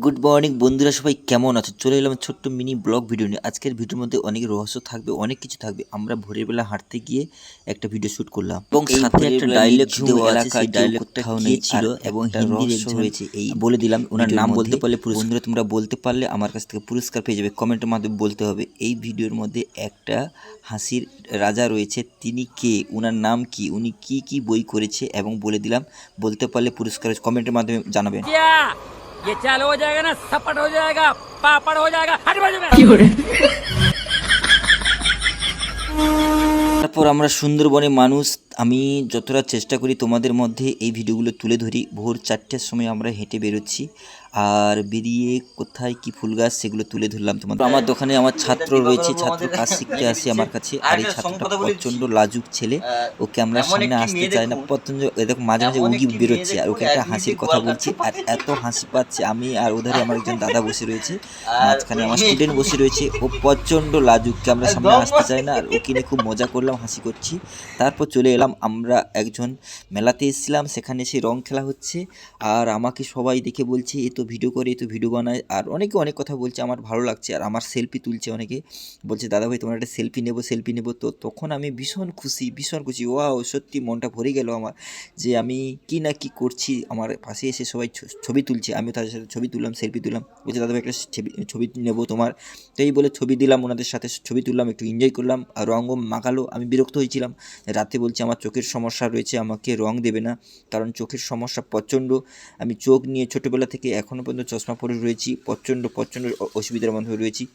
Good morning বন্ধুরা সবাই কেমন আছো? চলে এলাম ছোট্ট মিনি ব্লগ ভিডিও নিয়ে। আজকের ভিডিওর মধ্যে অনেক রহস্য থাকবে অনেক কিছু থাকবে। আমরা ভোরের বেলা হাঁটতে গিয়ে একটা ভিডিও শুট করলাম। এবং সাথে একটা বেলা ডায়লগ নিঝুম দেওয়া আছে এলাকায় সেই কেউ ডায়লগটা নেই ছিল এবং হিন্দির রহস্য একজন রয়েছে এই বলে দিলাম ওনার নাম বলতে পারলে পুরস্কার বন্ধুরা তোমরা বলতে পারলে আমার কাছ থেকে পুরস্কার পেয়ে যাবে কমেন্টের মাধ্যমে বলতে হবে। এই ভিডিওর মধ্যে একটা হাসির রাজা রয়েছে তিনি কে? ওনার নাম কি? উনি কি কি বই করেছে? এবং বলে দিলাম বলতে পারলে পুরস্কার কমেন্টের মাধ্যমে জানাবেন। ये चालू हो जाएगा ना सपट हो जाएगा पापड़ हो जाएगा हट बाजू में তারপর আমরা সুন্দরবনে মানুষ আমি যতটা চেষ্টা করি তোমাদের মধ্যে এই ভিডিওগুলো তুলে ধরি ভোর চারটের সময় আমরা হেঁটে বেরোচ্ছি। আর বেরিয়ে কোথায় কি ফুল গাছ সেগুলো তুলে ধরলাম তোমাদের। আমার দোকানে আমার ছাত্র রয়েছে ছাত্র কাজ শিখতে আসে আমার কাছে। আর এই ছাত্রটা প্রচণ্ড লাজুক ছেলে। ও ক্যামেরার সামনে আসতে চায় না। প্রচণ্ড এরকম মাঝে মাঝে উগি বেরোচ্ছে আর ওকে একটা হাসির কথা বলছি। আর এত হাসি পাচ্ছে আমি আর ওধারে আমার একজন দাদা বসে রয়েছে। মাঝখানে আমার স্টুডেন্ট বসে রয়েছে। ও প্রচণ্ড লাজুক ক্যামেরার সামনে আসতে চায় না। আর ওকে নিয়ে খুব মজা করলাম হাসি করছি। তারপর চলে এলাম আমরা একজন মেলাতে এসেছিলাম, সেখানে সে রং খেলা হচ্ছে। আর আমাকে সবাই দেখে বলছে, এ তো ভিডিও করে, এ তো ভিডিও বানায়। আর অনেকে অনেক কথা বলছে, আমার ভালো লাগছে। আর আমার সেলফি তুলছে অনেকে। বলছে, দাদা ভাই, তোমার একটা সেলফি নেব সেলফি নেব। তো তখন আমি ভীষণ খুশি ভীষণ খুশি। ওয়াও, সত্যি মনটা ভরে গেল আমার, যে আমি কি না কি করছি। আমার পাশে এসে সবাই ছবি তুলছে আমি তাদের সাথে ছবি তুললাম সেলফি তুললাম। বলছে, দাদা ভাই, একটা ছবি ছবি নেব তোমার। তো এই বলে ছবি দিলাম, ওনাদের সাথে ছবি তুললাম, একটু এনজয় করলাম। আর রঙও মাখালো, আমি বিরক্ত হয়েছিলাম। রাতে বলছে আমার চোখের সমস্যা রয়েছে, আমাকে রং দেবে না। কারণ চোখের সমস্যা প্রচণ্ড। আমি চোখ নিয়ে ছোটোবেলা থেকে এখনও পর্যন্ত চশমা পরে রয়েছি। প্রচণ্ড প্রচণ্ড অসুবিধার মধ্যে রয়েছি।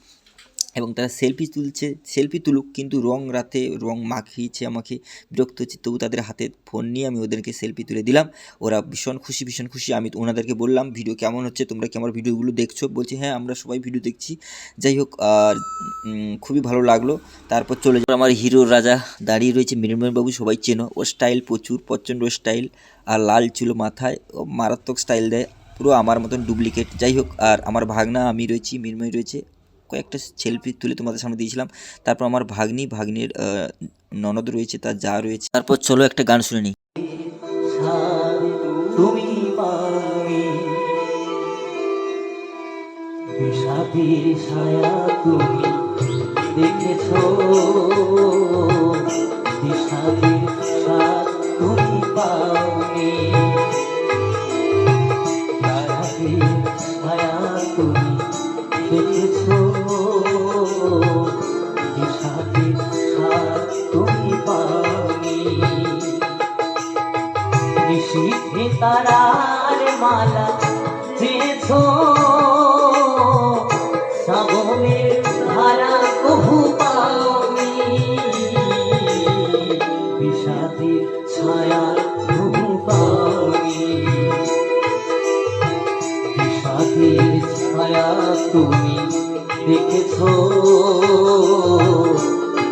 এবং তারা সেলফি তুলছে সেলফি তুলুক, কিন্তু রং রাতে রং মাখিয়েছে আমাকে, বিরক্ত হচ্ছে। তবু তাদের হাতে ফোন নিয়ে আমি ওদেরকে সেলফি তুলে দিলাম। ওরা ভীষণ খুশি ভীষণ খুশি। আমি ওনাদেরকে বললাম, ভিডিও কেমন হচ্ছে? তোমরা কি আমার ভিডিওগুলো দেখছ? বলছে হ্যাঁ আমরা সবাই ভিডিও দেখছি। যাই হোক, আর খুবই ভালো লাগল। তারপর চলে যাব আমার হিরো রাজা। দাঁড়িয়ে রয়েছে মৃন্ময়বাবু সবাই চেনো। ও স্টাইল প্রচুর, প্রচণ্ড স্টাইল আর লাল চুলো মাথায়। ও মারাত্মক স্টাইল দেয়। পুরো আমার মতন ডুপ্লিকেট যাই হোক, আর আমার ভাগনা, আমি রয়েছি, মৃন্ময় রয়েছে। কয়েকটা সেলফি তুলে তোমাদের সামনে দিয়েছিলাম। তারপর আমার ভাগ্নি, ভাগ্নির ননদ রয়েছে, তার যা রয়েছে। তারপর চলো একটা গান শুনে নিই। তুমি পাওনি নিশীথে তারার মালা চেয়েছ শ্রাবণের ধারা কভু পাওনি। বিষাদের ছায়া কভু পাওনি। বিষাদের ছায়া তুমি দেখেছ।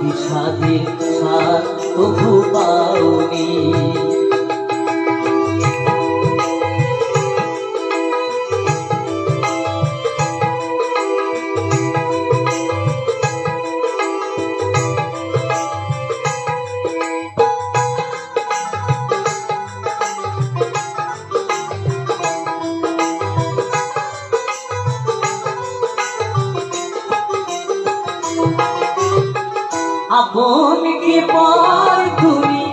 বিষাদের স্বাদ কভু পাওনি। আপন কে পর তুমি